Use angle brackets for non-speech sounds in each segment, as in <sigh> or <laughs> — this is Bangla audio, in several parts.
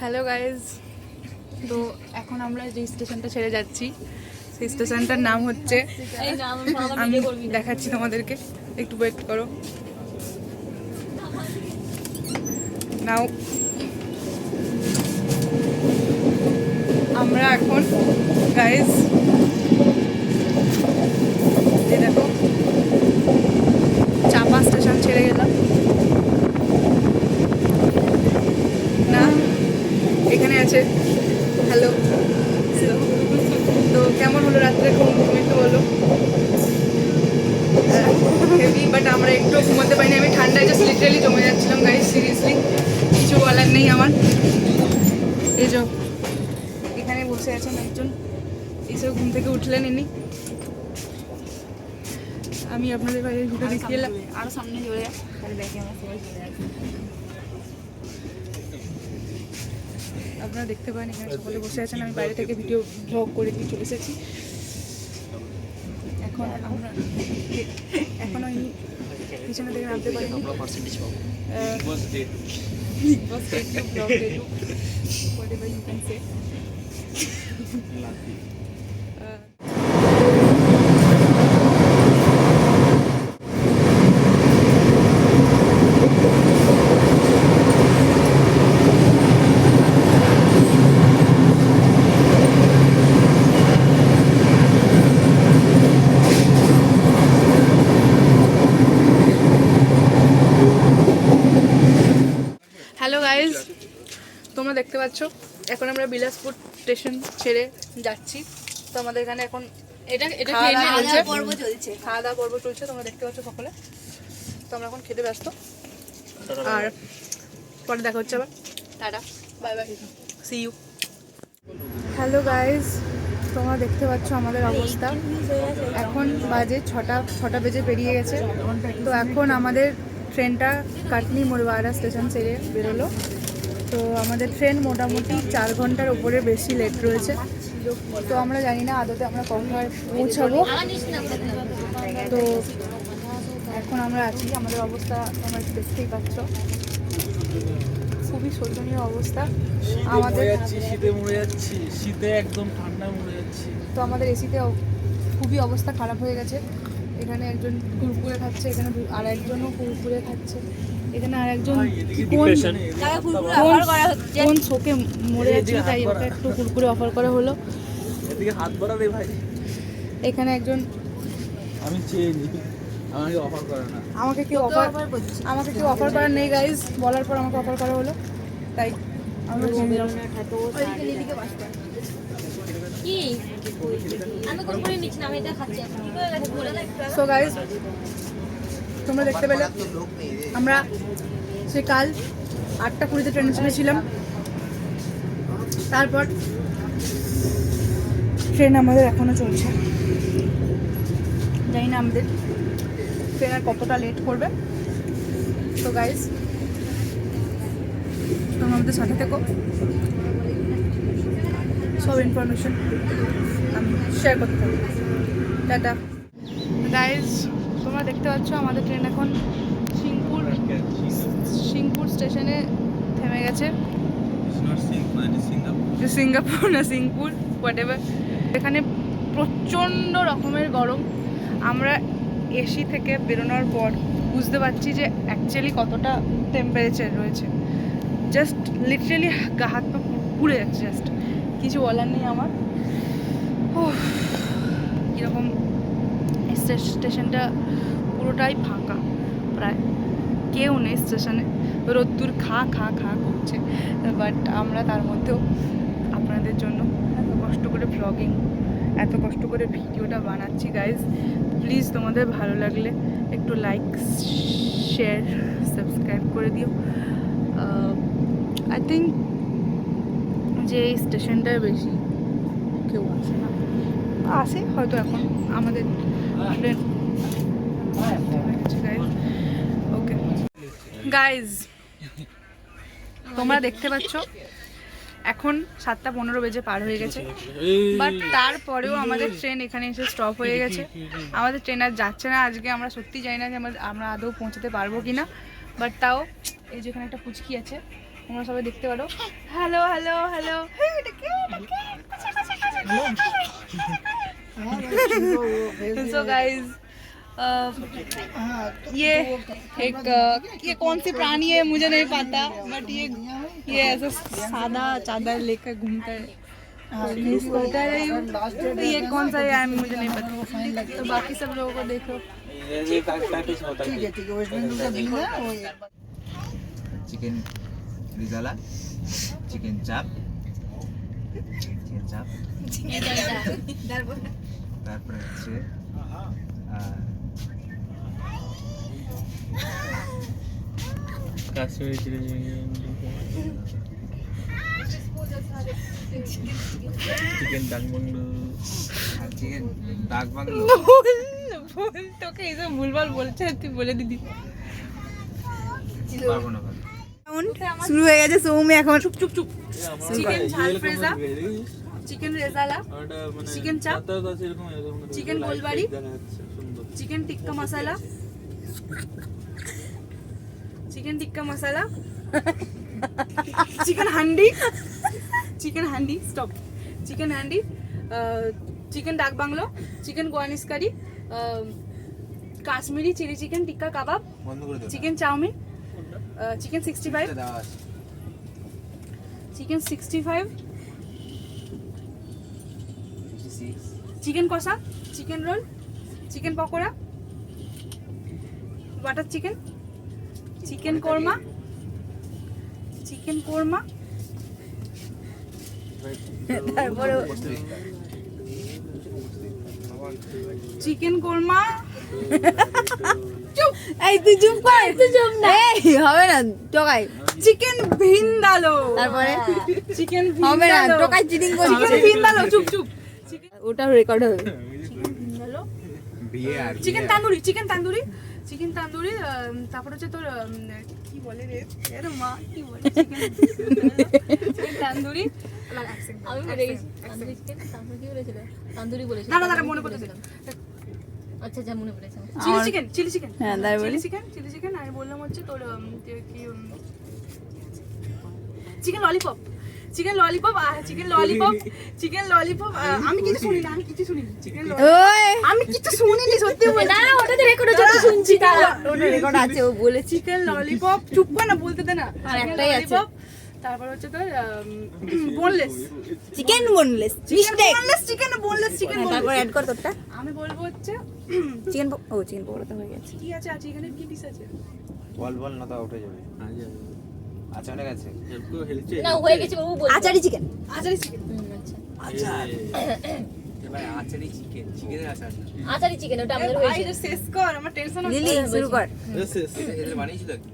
হ্যালো গাইজ তো এখন আমরা যে স্টেশনটা ছেড়ে যাচ্ছি সেই স্টেশনটার নাম হচ্ছে আমি দেখাচ্ছি তোমাদেরকে। একটু ওয়েট করো। নাও আমরা এখন গাইজ দেখো চাপা স্টেশন ছেড়ে গেলাম না এখানে আছে হ্যালো তো কেমন হলো রাত্রে ঘুম তুমি একটু বলো আমরা একটু ঘুমাতে পারিনি আমি ঠান্ডায় জাস্ট লিটারালি জমে যাচ্ছিলাম গাড়ি সিরিয়াসলি কিছু বলার নেই আমার। এই যে এখানে বসে আছেন একজন। এসব ঘুম থেকে উঠলেন ইনি। আমি আপনাদের বাইরে ঘুরে দেখিয়ে এলাম। আরও সামনে চলে আপনারা দেখতে পারেন এখানে সকলে বসে আছেন। আমি বাইরে থেকে ভিডিও ব্লগ করে দিয়ে চলে এসেছি। এখন আমরা পিছনে থেকে নামতে পারিনি। আহ, Big গাইজ তোমরা দেখতে পাচ্ছ এখন আমরা বিলাসপুর স্টেশন ছেড়ে যাচ্ছি। তো আমাদের এখানে এখন এটা এটা পর্ব চলছে। খাওয়া দাওয়া পর্ব চলছে তোমরা দেখতে পাচ্ছ সকলে। তো আমরা এখন খেতে ব্যস্ত। আর পরে দেখা হচ্ছে আবার। Tata bye bye see you hello guys তোমরা দেখতে পাচ্ছ আমাদের অবস্থা। এখন বাজে ছটা ছটা বেজে পেরিয়ে গেছে। তো এখন আমাদের ট্রেনটা কাটনি মোরবাড়া স্টেশন ছেড়ে বেরোলো। তো আমাদের ট্রেন মোটামুটি চার ঘণ্টার উপরে বেশি লেট রয়েছে। তো আমরা জানি না আদতে আমরা কখন পৌঁছাবো। তো এখন আমরা আছি আমাদের অবস্থা তোমরা একটু দেখতেই পাচ্ছ। খুবই শোচনীয় অবস্থা। আমাদের শীতে মরে যাচ্ছি শীতে একদম ঠান্ডায় মরে যাচ্ছি। তো আমাদের এসিতে খুবই অবস্থা খারাপ হয়ে গেছে। এখানে একজন কুরকুরে খাচ্ছে এখানে আর একজনও কুরকুরে খাচ্ছে। এখানে আর একজন কোন শোকে মরে যাচ্ছিল তাই ওকে একটু কুরকুরে অফার করা হলো। এদিকে হাত বাড়া রে ভাই। এখানে একজন আমি চেয়ে আমাকে অফার করে না। আমাকে কেউ অফার আমাকে কেউ অফার করার নেই গাইজ বলার পর আমাকে অফার করা হলো। তাই আমরা সো গাইজ তোমরা দেখতে পেলে, আমরা সে কাল আটটা কুড়িতে ট্রেনে চেপেছিলাম তারপর ট্রেন আমাদের এখনও চলছে। জানি না আমাদের ট্রেন আর কতটা লেট করবে। তো গাইজ তোমরা আমাদের সাথে থেকো। সব ইনফরমেশন আমি শেয়ার করতে থাকব টাটা। গাইজ তোমরা দেখতে পাচ্ছ আমাদের ট্রেন এখন সিংপুর সিংপুর স্টেশনে থেমে গেছে। সিঙ্গাপুর। না সিংপুর হোয়াট এখানে প্রচণ্ড রকমের গরম। আমরা এসি থেকে বেরোনোর পর বুঝতে পারছি যে অ্যাকচুয়ালি কতটা টেম্পারেচার রয়েছে। জাস্ট লিটারেলি গা হাত পা পুড়ে যাচ্ছে জাস্ট কিছু বলার নেই আমার। স্টে- স্টেশনটা পুরোটাই ফাঁকা। প্রায় কেউ নেই স্টেশনে রোদ্দুর খা খা খা করছে। বাট আমরা তার মধ্যেও আপনাদের জন্য এত কষ্ট করে ব্লগিং এত কষ্ট করে ভিডিওটা বানাচ্ছি গাইজ প্লিজ তোমাদের ভালো লাগলে একটু লাইক শেয়ার সাবস্ক্রাইব করে দিও। আই থিঙ্ক যে এই স্টেশনটায় বেশি কেউ আসে না। আসে হয়তো এখন, আমাদের ট্রেন ওকে গাইজ তোমরা দেখতে পাচ্ছ, এখন সাতটা পনেরো বেজে পার হয়ে গেছে। বাট তারপরেও আমাদের ট্রেন এখানে এসে স্টপ হয়ে গেছে। আমাদের ট্রেন আর যাচ্ছে না। আজকে আমরা সত্যি জানি না যে আমরা আমরা আদৌ পৌঁছাতে পারব কি না বাট তাও এই যেখানে একটা ফুচকি আছে। তোমরা সবাই দেখতে পারো hello hello hello so guys ये एक uh, ये कौन सी प्राणी है मुझे नहीं पता बट ये ये ऐसा सादा चादर लेकर घूमता है मैं सोता रही हूँ तो ये कौन सा है मुझे नहीं पता तो बाकी सब लोगों को देखो chicken rezala chicken chaap chicken chaap তারপরে হচ্ছে আহ, Kashmiri chilli chicken dak bungalow chicken ভুল তোকে এইসব ভুলভাল বলছে তুই বলে দিদি পারব না শুরু হয়ে গেছে সৌমি এখন চুপ চুপ চুপ। চিকেন ঝাল ফ্রেজা। Chicken rezala. Chicken chaap chicken Golbari. Chicken tikka masala. Chicken tikka masala. Chicken handi. Chicken handi stop chicken handi chicken dak bungalow chicken Goanese curry Kashmiri chilli chicken tikka kebab বন্ধ করে দেবো chicken chowmein. Chicken sixty five chicken sixty five chicken কষা? Chicken roll chicken pakora? Butter chicken chicken korma chicken korma তারপরে চিকেন কোরমা চুপ <laughs> এই তুই চুপ কর। তুই চুপ না। এই হবে না টোকাই। চিকেন ভিন্দালো। তারপরে? চিকেন হবে না টোকাই চিটিং চিকেন ভিন্দালো চুপ চুপ। ওটা রেকর্ড হবে। Chicken tandoori chicken tandoori. Chicken tandoori তারপর হচ্ছে তোর কি বলে রে? এর মা কি বলে? চিকেন তান্দুরি। আমি গেছি তান্দুরি চিকেন তারপরে কি বলেছিল? তান্দুরি বলেছিল না না না মনে পড়তেছে। আচ্ছা আচ্ছা মনে পড়েছে। চিলি চিকেন চিলি চিকেন হ্যাঁ, তারপরে? চিলি চিকেন চিলি চিকেন আর বললাম হচ্ছে তোর কি chicken lollipop chicken lollipop chicken lollipop chicken lollipop আমি কিছু শুনি না আমি কিছু শুনি চিকেন ওই। আমি কিছু শুনিনি সত্যি বলছি। না না ওটাতে রেকর্ড হচ্ছে শুনছি তারা ওটা রেকর্ড আছে ও বলেছে চিকেন ললিপপ চুপ কর না বলতে দে না। আর একটাই আছে। তারপর হচ্ছে তোর boneless chicken boneless chicken boneless chicken boneless chicken তারপর অ্যাড কর তোরটা। আমি বলব হচ্ছে চিকেন ও চিকেন পকোড়া তো হয়ে গেছে। কি আছে? আছে এখানে কি ডিশ আছে? বল বল না তা উঠে যাবে। আচ্ছা অনেক আছে। না হয়ে গেছে ও বলছে আচারি চিকেন আচারি চিকেন আচ্ছা। এবার আচারি চিকেন চিকেনের আচার আচারি চিকেন ওটা আমাদের এটা শেষ কর আমার টেনশন লিলি শুরু কর। এদের বানিয়েছিল কি?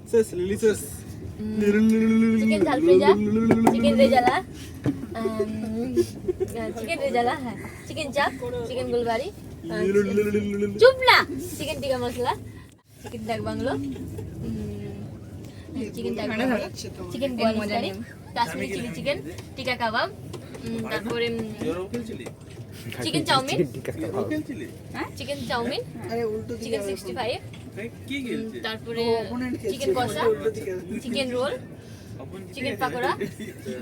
চিকেন ঝাল ফ্রেজা চিকেন রেজালা চিকেন রেজালা হ্যাঁ চিকেন চাপ চিকেন গোলবাড়ি চুপ না chicken tikka masala chicken dak bungalow chicken dak chicken curry Kashmiri chilli chicken tikka kebab তারপরে chicken chowmein chicken chowmein chicken sixty five তারপরে চিকেন কষা chicken roll chicken pakora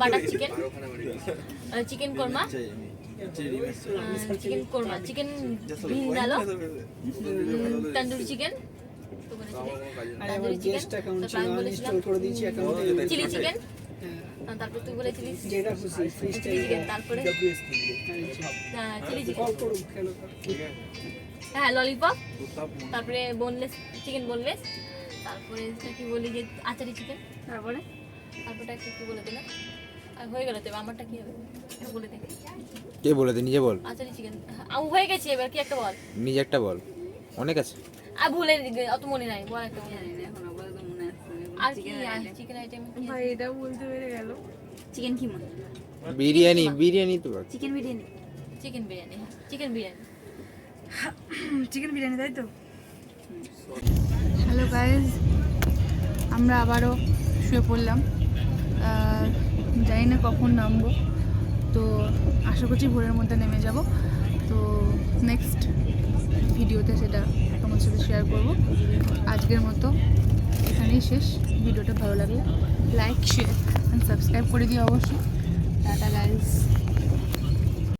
butter chicken chicken korma chicken korma chicken vindaloo tandoori chicken tandoori chicken chilli chicken তারপর তুই বলেছিলিস চিলি চিকেন তারপরে? চিলি চিকেন হ্যাঁ ললিপপ তারপরে বোনলেস চিকেন বোনলেস তারপরে এটা কি বলি যে আচারি চিকেন তারপরে? তারপরটা একটু একটু বলে দিলাম? আর হয়ে গেল তো আমারটা কি হবে? বলে দে কে বলে দে নিজে বল। আচারি চিকেন হয়ে গেছে এবার কি একটা বল? নিজে একটা বল। অনেক আছে। আর ভুলে অত মনে নাই বল একটা মনে আছে। আর কি চিকেন আইটেম ভাই এটা বলতে পেরে গেল। চিকেন কি মনে? বিরিয়ানি বিরিয়ানি তো বল। Chicken biryani. Chicken biryani chicken biryani. Chicken biryani তাই তো? হ্যালো গাইজ আমরা আবারও শুয়ে পড়লাম। জানি না কখন নামবো। তো আশা করছি ভোরের মধ্যে নেমে যাব। তো নেক্সট ভিডিওতে সেটা তোমার সাথে শেয়ার করব। আজকের মতো এখানেই শেষ। ভিডিওটা ভালো লাগলে লাইক শেয়ার অ্যান্ড সাবস্ক্রাইব করে দিও অবশ্যই।